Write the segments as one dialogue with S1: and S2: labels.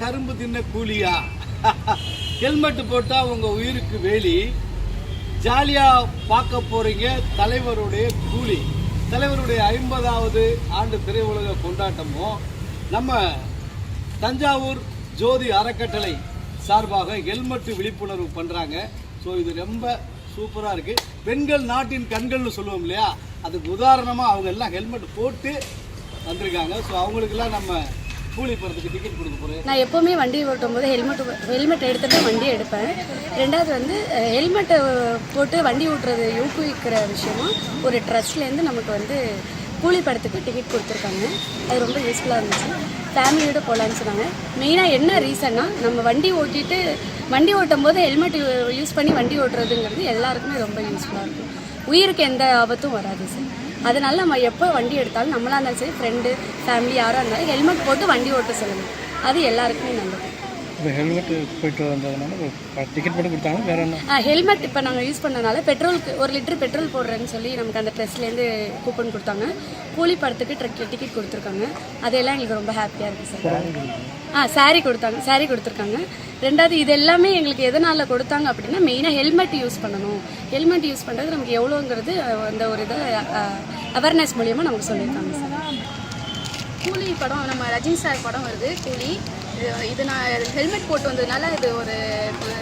S1: கரும்பு தின்ன கூலியா? ஹெல்மெட் போட்டா உங்க உயிருக்கு வேலி. ஜாலியா பார்க்க போறீங்க தலைவருடைய கூலி. தலைவருடைய ஐம்பதாவது ஆண்டு திரையுலக கொண்டாட்டமும் நம்ம தஞ்சாவூர் ஜோதி அறக்கட்டளை சார்பாக ஹெல்மெட் விழிப்புணர்வு பண்றாங்க. ஸோ இது ரொம்ப சூப்பராக இருக்கு. பெண்கள் நாட்டின் கண்கள்னு சொல்லுவோம் இல்லையா? அதுக்கு உதாரணமாக அவங்க எல்லாம் ஹெல்மெட் போட்டு வந்திருக்காங்க. ஸோ அவங்களுக்கெல்லாம் நம்ம கூலி போகிறதுக்கு டிக்கெட் கொடுக்க
S2: நான் எப்போவுமே வண்டி ஓட்டும் போது ஹெல்மெட் ஹெல்மெட் எடுத்துட்டு வண்டி எடுப்பேன். ரெண்டாவது வந்து ஹெல்மெட்டை போட்டு வண்டி ஓட்டுறது ஊக்குவிக்கிற விஷயமா ஒரு ட்ரஸ்ட்லேருந்து நமக்கு வந்து கூலி படத்துக்கு டிக்கெட் கொடுத்துருக்காங்க. அது ரொம்ப யூஸ்ஃபுல்லாக இருந்துச்சு. ஃபேமிலியோட போகலான்னு சொன்னாங்க. மெயினாக என்ன ரீசன்னா நம்ம வண்டி ஓட்டிட்டு வண்டி ஓட்டும் போது ஹெல்மெட் யூஸ் பண்ணி வண்டி ஓட்டுறதுங்கிறது எல்லாருக்குமே ரொம்ப யூஸ்ஃபுல்லாக இருக்கும். உயிருக்கு எந்த ஆபத்தும் வராது சார் அதனால நம்ம எப்போ வண்டி எடுத்தாலும் நம்மளா இருந்தாலும் சரி ஃப்ரெண்டு ஃபேமிலி யாராக இருந்தாலும் ஹெல்மெட் போட்டு வண்டி ஓட்ட சொல்லணும் அது எல்லாருக்குமே நல்லது.
S3: இப்போ ஹெல்மெட் போயிட்டு வந்ததுனால டிக்கெட் போட்டு கொடுத்தாங்க வேற என்ன?
S2: ஹெல்மெட் இப்போ நாங்கள் யூஸ் பண்ணனால பெட்ரோலுக்கு ஒரு லிட்டர் பெட்ரோல் போடுறேன்னு சொல்லி நமக்கு அந்த ட்ரெஸ்லேருந்து கூப்பன் கொடுத்தாங்க. கூலி படத்துக்கு ட்ரெக் டிக்கெட் கொடுத்துருக்காங்க. அதெல்லாம் எங்களுக்கு ரொம்ப ஹாப்பியாக இருக்குது சார். ஆ saree கொடுத்தாங்க saree கொடுத்துருக்காங்க. ரெண்டாவது இது எல்லாமே எங்களுக்கு எதனால் கொடுத்தாங்க அப்படின்னா மெயினாக ஹெல்மெட் யூஸ் பண்ணணும். ஹெல்மெட் யூஸ் பண்ணுறது நமக்கு எவ்வளோங்கிறது அந்த ஒரு இதை அவேர்னஸ் மூலியமாக நமக்கு சொல்லியிருக்காங்க சார்
S4: கூலி படம் நம்ம ரஜினி சார் படம் வருது கூலி. இது இது நான் ஹெல்மெட் போட்டு வந்ததுனால இது ஒரு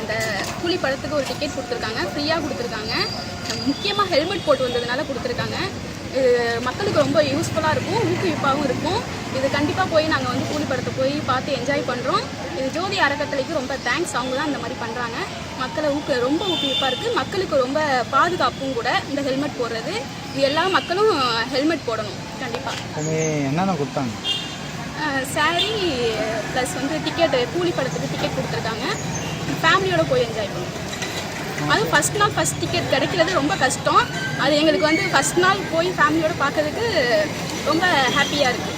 S4: இந்த கூலி படத்துக்கு ஒரு டிக்கெட் கொடுத்துருக்காங்க. ஃப்ரீயாக கொடுத்துருக்காங்க. முக்கியமாக ஹெல்மெட் போட்டு வந்ததுனால கொடுத்துருக்காங்க. மக்களுக்கு ரொம்ப யூஸ்ஃபுல்லாக இருக்கும் ஊக்குவிப்பாகவும் இருக்கும். இது கண்டிப்பாக போய் நாங்கள் வந்து கூலி படத்தை போய் பார்த்து என்ஜாய் பண்ணுறோம் இது ஜோதி அறக்கட்டளைக்கு ரொம்ப தேங்க்ஸ் அவங்க தான் இந்த மாதிரி பண்ணுறாங்க மக்களை ஊக்கு ரொம்ப ஊக்குவிப்பாக இருக்குது மக்களுக்கு ரொம்ப பாதுகாப்பும் கூட இந்த ஹெல்மெட் போடுறது. இது எல்லா மக்களும் ஹெல்மெட் போடணும். கண்டிப்பாக
S3: என்னென்ன கொடுத்தாங்க?
S4: சாரி ப்ளஸ் வந்து டிக்கெட்டு கூலி படத்துக்கு டிக்கெட் கொடுத்துருக்காங்க. ஃபேமிலியோட போய் என்ஜாய் பண்ணுவோம் அதுவும் ஃபஸ்ட் நாள் ஃபஸ்ட் டிக்கெட் கிடைக்கிறது ரொம்ப கஷ்டம். அது எங்களுக்கு வந்து ஃபஸ்ட் நாள் போய் ஃபேமிலியோட பார்க்கறதுக்கு ரொம்ப ஹாப்பியாக இருக்குது